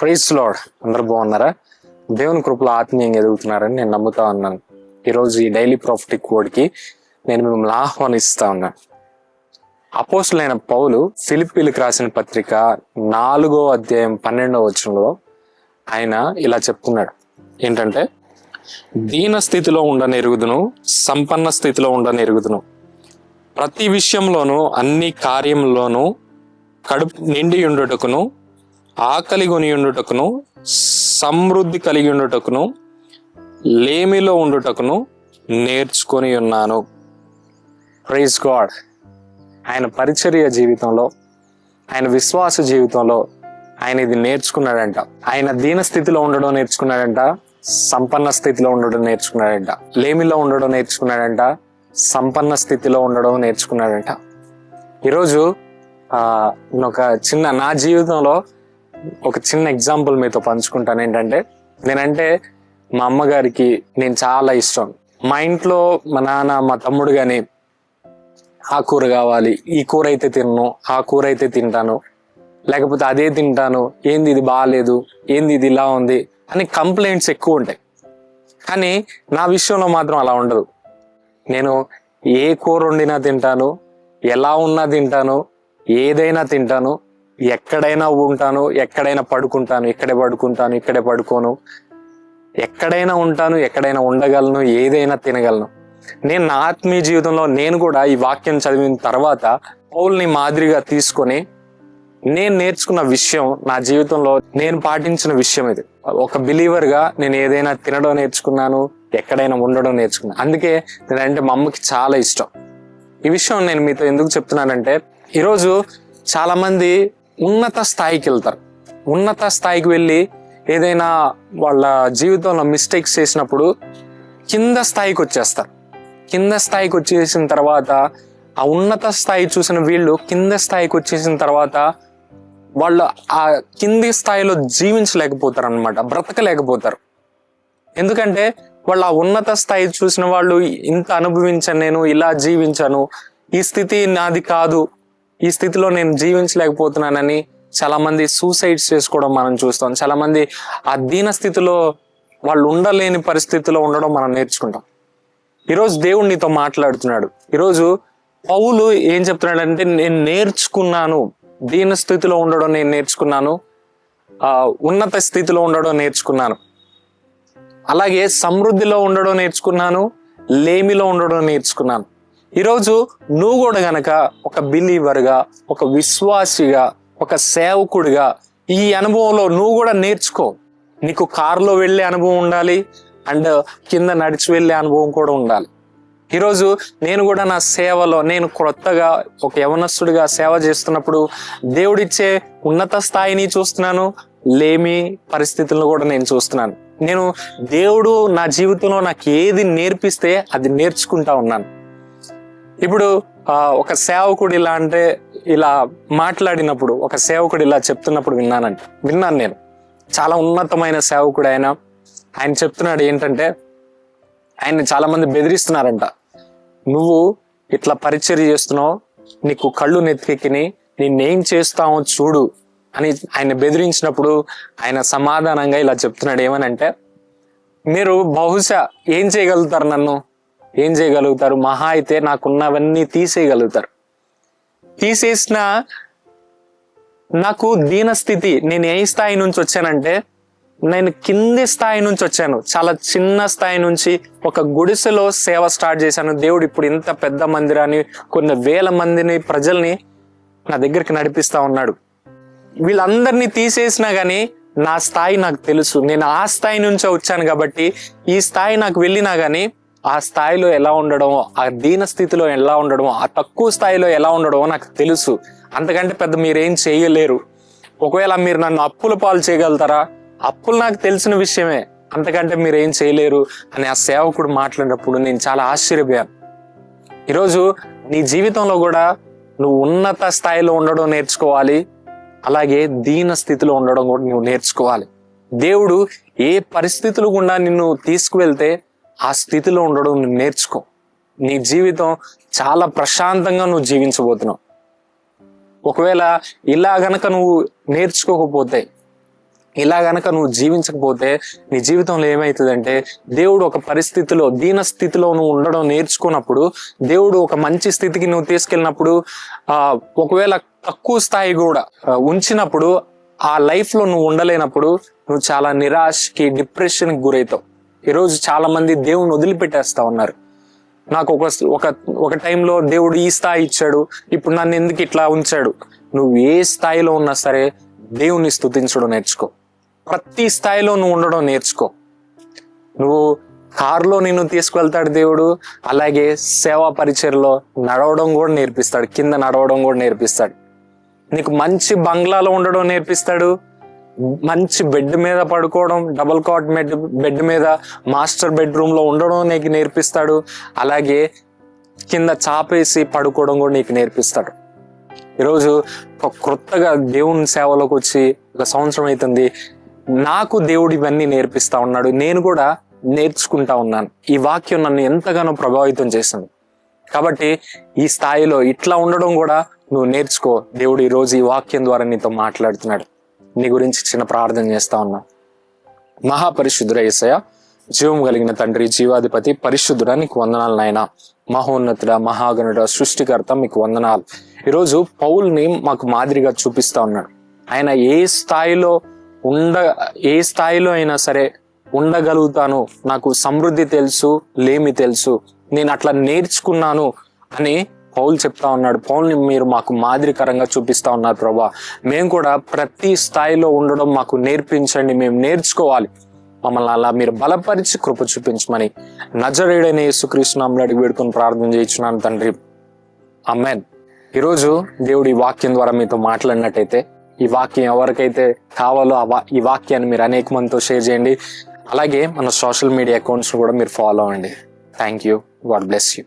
Praise lord అందరు బాగున్నారా? దేవుని కృపలో ఆత్మీయంగా ఎదుగుతున్నారని నేను నమ్ముతా ఉన్నాను. ఈరోజు ఈ డైలీ ప్రాఫిటిక్ కోడ్కి నేను మిమ్మల్ని ఆహ్వానిస్తా ఉన్నాను అపోసులైన పౌలు ఫిలిపీలకు రాసిన పత్రిక నాలుగో అధ్యాయం పన్నెండవ వచనంలో ఆయన ఇలా చెప్తున్నాడు. ఏంటంటే దీన స్థితిలో ఉండని ఎరుగుదును సంపన్న స్థితిలో ఉండని ఎరుగుదును ప్రతి విషయంలోనూ అన్ని కార్యంలోనూ కడుపు నిండి ఉండుటకును ఆకలి కొని ఉండుటకును సమృద్ధి కలిగి ఉండుటకును లేమిలో ఉండుటకును నేర్చుకొని ఉన్నాను ప్రైజ్ గాడ్ ఆయన పరిచర్య జీవితంలో ఆయన విశ్వాస జీవితంలో ఆయన ఇది నేర్చుకున్నాడంట. ఆయన దీన స్థితిలో ఉండడం నేర్చుకున్నాడంట సంపన్న స్థితిలో ఉండడం నేర్చుకున్నాడంట. లేమిలో ఉండడం నేర్చుకున్నాడంట సంపన్న స్థితిలో ఉండడం నేర్చుకున్నాడంట. ఈరోజు ఒక చిన్న నా జీవితంలో ఒక చిన్న ఎగ్జాంపుల్ మీతో పంచుకుంటాను ఏంటంటే నేనంటే మా అమ్మగారికి నేను చాలా ఇష్టం. మా ఇంట్లో మా నాన్న మా తమ్ముడు కానీ ఆ కూర కావాలి ఈ కూర అయితే తిన్ను ఆ కూర అయితే తింటాను లేకపోతే అదే తింటాను ఏంది ఇది బాగాలేదు ఏంది ఇది ఇలా ఉంది అని కంప్లైంట్స్ ఎక్కువ ఉంటాయి. కానీ నా విషయంలో మాత్రం అలా ఉండదు. నేను ఏ కూర వండినా తింటాను ఎలా ఉన్నా తింటాను ఏదైనా తింటాను ఎక్కడైనా ఉంటాను ఎక్కడైనా పడుకుంటాను ఇక్కడే పడుకుంటాను ఇక్కడే పడుకోను. ఎక్కడైనా ఉంటాను ఎక్కడైనా ఉండగలను ఏదైనా తినగలను. నేను నా ఆత్మీయ జీవితంలో నేను కూడా ఈ వాక్యం చదివిన తర్వాత పౌల్ని మాదిరిగా తీసుకొని నేను నేర్చుకున్న విషయం నా జీవితంలో నేను పాటించిన విషయం ఇది. ఒక బిలీవర్గా నేను ఏదైనా తినడం నేర్చుకున్నాను ఎక్కడైనా ఉండడం నేర్చుకున్నాను అందుకే నేనంటే మా అమ్మకి చాలా ఇష్టం. ఈ విషయం నేను మీతో ఎందుకు చెప్తున్నానంటే ఈరోజు చాలామంది ఉన్నత స్థాయికి వెళ్తారు. ఉన్నత స్థాయికి వెళ్ళి ఏదైనా వాళ్ళ జీవితంలో మిస్టేక్స్ చేసినప్పుడు కింద స్థాయికి వచ్చేస్తారు. కింద స్థాయికి వచ్చేసిన తర్వాత ఆ ఉన్నత స్థాయి చూసిన వీళ్ళు కింద స్థాయికి వచ్చేసిన తర్వాత వాళ్ళు ఆ కింది స్థాయిలో జీవించలేకపోతారు అనమాట బ్రతకలేకపోతారు. ఎందుకంటే వాళ్ళు ఆ ఉన్నత స్థాయి చూసిన వాళ్ళు ఇంత అనుభవించాను నేను ఇలా జీవించాను ఈ స్థితి నాది కాదు ఈ స్థితిలో నేను జీవించలేకపోతున్నానని చాలా మంది సూసైడ్స్ చేసుకోవడం మనం చూస్తాం. చాలా మంది ఆ దీన స్థితిలో వాళ్ళు ఉండలేని పరిస్థితిలో ఉండడం మనం నేర్చుకుంటాం. ఈరోజు దేవుడు నీతో మాట్లాడుతున్నాడు. ఈరోజు పౌలు ఏం చెప్తున్నాడు అంటే నేను నేర్చుకున్నాను. దీన స్థితిలో ఉండడం నేను నేర్చుకున్నాను. ఆ ఉన్నత స్థితిలో ఉండడం నేర్చుకున్నాను. అలాగే సమృద్ధిలో ఉండడం నేర్చుకున్నాను. లేమిలో ఉండడం నేర్చుకున్నాను. ఈరోజు నువ్వు కూడా గనక ఒక బిలీవర్గా ఒక విశ్వాసిగా ఒక సేవకుడిగా ఈ అనుభవంలో నువ్వు కూడా నేర్చుకో. నీకు కారులో వెళ్ళే అనుభవం ఉండాలి అండ్ కింద నడిచి వెళ్ళే అనుభవం కూడా ఉండాలి. ఈరోజు నేను కూడా నా సేవలో నేను క్రొత్తగా ఒక యవనస్తుడిగా సేవ చేస్తున్నప్పుడు దేవుడిచ్చే ఉన్నత స్థాయిని చూస్తున్నాను లేమి పరిస్థితులను కూడా నేను చూస్తున్నాను. నేను దేవుడు నా జీవితంలో నాకు ఏది నేర్పిస్తే అది నేర్చుకుంటా ఉన్నాను. ఇప్పుడు ఒక సేవకుడు ఇలా అంటే ఇలా మాట్లాడినప్పుడు ఒక సేవకుడు ఇలా చెప్తున్నప్పుడు విన్నానంట విన్నాను నేను. చాలా ఉన్నతమైన సేవకుడు ఆయన. ఆయన చెప్తున్నాడు ఏంటంటే ఆయన చాలా మంది బెదిరిస్తున్నారంట. నువ్వు ఇట్లా పరిచర్య చేస్తున్నావు నీకు కళ్ళు నెత్తికెక్కిని నిన్నేం చేస్తావో చూడు అని ఆయన బెదిరించినప్పుడు ఆయన సమాధానంగా ఇలా చెప్తున్నాడు. ఏమనంటే మీరు బహుశా ఏం చేయగలుగుతారు నన్ను? ఏం చేయగలుగుతారు? మహా అయితే నాకున్నవన్నీ తీసేయగలుగుతారు. తీసేసిన నాకు దీన స్థితి నేను ఏ స్థాయి నుంచి వచ్చానంటే నేను కింది స్థాయి నుంచి వచ్చాను. చాలా చిన్న స్థాయి నుంచి ఒక గుడిసెలో సేవ స్టార్ట్ చేశాను. దేవుడు ఇప్పుడు ఇంత పెద్ద మందిరాన్ని కొన్ని వేల మందిని ప్రజల్ని నా దగ్గరికి నడిపిస్తా ఉన్నాడు. వీళ్ళందరినీ తీసేసినా కానీ నా స్థాయి నాకు తెలుసు. నేను ఆ స్థాయి నుంచే వచ్చాను కాబట్టి ఈ స్థాయి నాకు వెళ్ళినా కానీ ఆ స్థాయిలో ఎలా ఉండడమో ఆ దీన స్థితిలో ఎలా ఉండడమో ఆ తక్కువ స్థాయిలో ఎలా ఉండడమో నాకు తెలుసు. అంతకంటే పెద్ద మీరేం చేయలేరు. ఒకవేళ మీరు నన్ను అప్పుల పాలు చేయగలుగుతారా? అప్పులు నాకు తెలిసిన విషయమే. అంతకంటే మీరు ఏం చేయలేరు అని ఆ సేవకుడు మాట్లాడినప్పుడు నేను చాలా ఆశ్చర్యపోయాను. ఈరోజు నీ జీవితంలో కూడా నువ్వు ఉన్నత స్థాయిలో ఉండడం నేర్చుకోవాలి. అలాగే దీన స్థితిలో ఉండడం కూడా నువ్వు నేర్చుకోవాలి. దేవుడు ఏ పరిస్థితులు గుండా నిన్ను తీసుకువెళ్తే ఆ స్థితిలో ఉండడం నువ్వు నేర్చుకో. నీ జీవితం చాలా ప్రశాంతంగా నువ్వు జీవించబోతున్నావు. ఒకవేళ ఇలా గనక నువ్వు నేర్చుకోకపోతే ఇలా గనక నువ్వు జీవించకపోతే నీ జీవితంలో ఏమవుతుందంటే దేవుడు ఒక పరిస్థితిలో దీన స్థితిలో నువ్వు ఉండడం నేర్చుకున్నప్పుడు దేవుడు ఒక మంచి స్థితికి నువ్వు తీసుకెళ్ళినప్పుడు ఆ ఒకవేళ తక్కువ స్థాయి కూడా ఉంచినప్పుడు ఆ లైఫ్లో నువ్వు ఉండలేనప్పుడు నువ్వు చాలా నిరాశకి డిప్రెషన్కి గురవుతావు. ఈరోజు చాలా మంది దేవుని వదిలిపెట్టేస్తా ఉన్నారు. నాకు ఒక ఒక ఒక టైంలో దేవుడు ఈ స్థాయి ఇచ్చాడు ఇప్పుడు నన్ను ఎందుకు ఇట్లా ఉంచాడు? నువ్వు ఏ స్థాయిలో ఉన్నా సరే దేవుని స్తుతించడం నేర్చుకో. ప్రతి స్థాయిలో నువ్వు ఉండడం నేర్చుకో. నువ్వు కారులో నిన్ను తీసుకువెళ్తాడు దేవుడు అలాగే సేవా పరిచయలో నడవడం కూడా నేర్పిస్తాడు కింద నడవడం కూడా నేర్పిస్తాడు. నీకు మంచి బంగ్లాలో ఉండడం నేర్పిస్తాడు మంచి బెడ్ మీద పడుకోవడం డబుల్ కాట్ బెడ్ బెడ్ మీద మాస్టర్ బెడ్రూమ్లో ఉండడం నీకు నేర్పిస్తాడు. అలాగే కింద చాపేసి పడుకోవడం కూడా నీకు నేర్పిస్తాడు. ఈరోజు ఒక క్రొత్తగా దేవుని సేవలోకి వచ్చి ఒక సంవత్సరం అవుతుంది. నాకు దేవుడు ఇవన్నీ నేర్పిస్తా ఉన్నాడు. నేను కూడా నేర్చుకుంటా ఉన్నాను. ఈ వాక్యం నన్ను ఎంతగానో ప్రభావితం చేసింది. కాబట్టి ఈ స్థాయిలో ఇట్లా ఉండడం కూడా నువ్వు నేర్చుకో. దేవుడు ఈరోజు రోజు ఈ వాక్యం ద్వారా నీతో మాట్లాడుతున్నాడు. నీ గురించి చిన్న ప్రార్థన చేస్తా ఉన్నా. మహాపరిశుద్ధుర ఏసయ జీవం కలిగిన తండ్రి జీవాధిపతి పరిశుద్ధుడ నీకు వందనాలు నాయన. మహోన్నతుడ మహాగణుడ సృష్టికర్త మీకు వందనాలు. ఈరోజు పౌల్ని మాకు మాదిరిగా చూపిస్తా ఉన్నాడు. ఆయన ఏ స్థాయిలో ఉండ ఏ స్థాయిలో అయినా సరే ఉండగలుగుతాను. నాకు సమృద్ధి తెలుసు లేమి తెలుసు. నేను అట్లా నేర్చుకున్నాను అని పౌలు చెప్తా ఉన్నాడు పౌల్ని మీరు మాకు మాదిరికరంగా చూపిస్తా ఉన్నారు ప్రభా. మేము కూడా ప్రతి స్థాయిలో ఉండడం మాకు నేర్పించండి మేము నేర్చుకోవాలి. మమ్మల్ని అలా మీరు బలపరిచి కృప చూపించమని నజరేడైన యేసుక్రీస్తునామలు అడిగి వేడుకొని ప్రార్థన చేయించున్నాను తండ్రి. అమ్మాన్ ఈరోజు దేవుడు ఈ వాక్యం ద్వారా మీతో మాట్లాడినట్టయితే ఈ వాక్యం ఎవరికైతే కావాలో ఆ వా- ఈ వాక్యాన్ని మీరు అనేక మందితో షేర్ చేయండి. అలాగే మన సోషల్ మీడియా అకౌంట్స్ కూడా మీరు ఫాలో అవ్వండి. Thank you. God bless you.